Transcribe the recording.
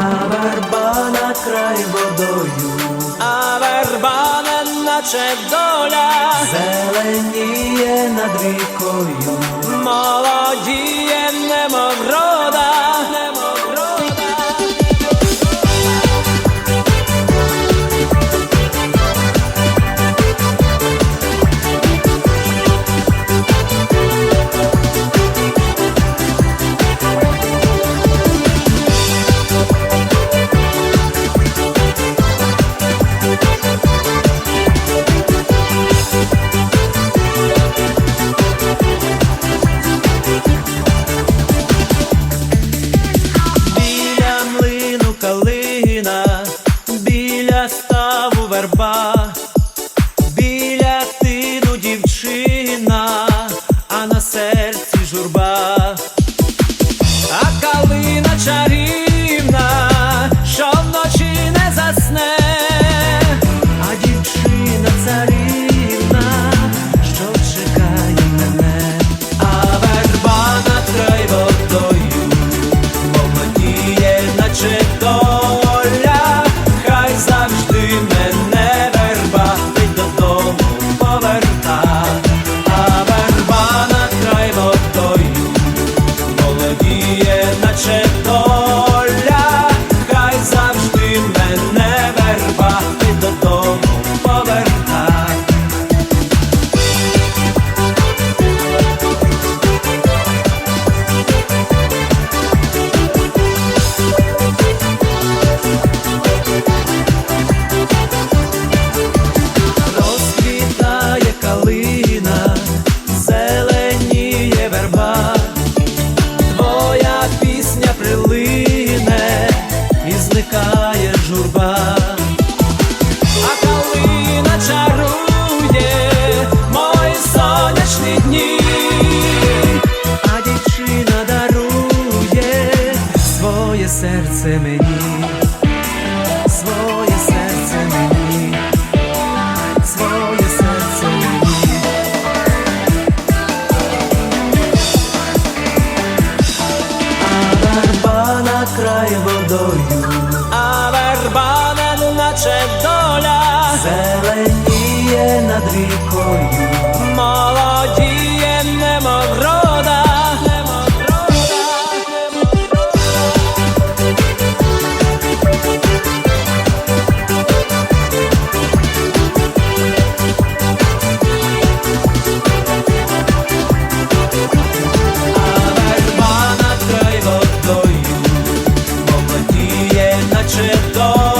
а верба на край водою, а верба наче доля, зеленіє над рікою, молодіє нема. серце мені, своє серце мені, своє серце мені. А на край водою, а вербана, ну, наче доля, зеленіє над рікою, молоді. 却都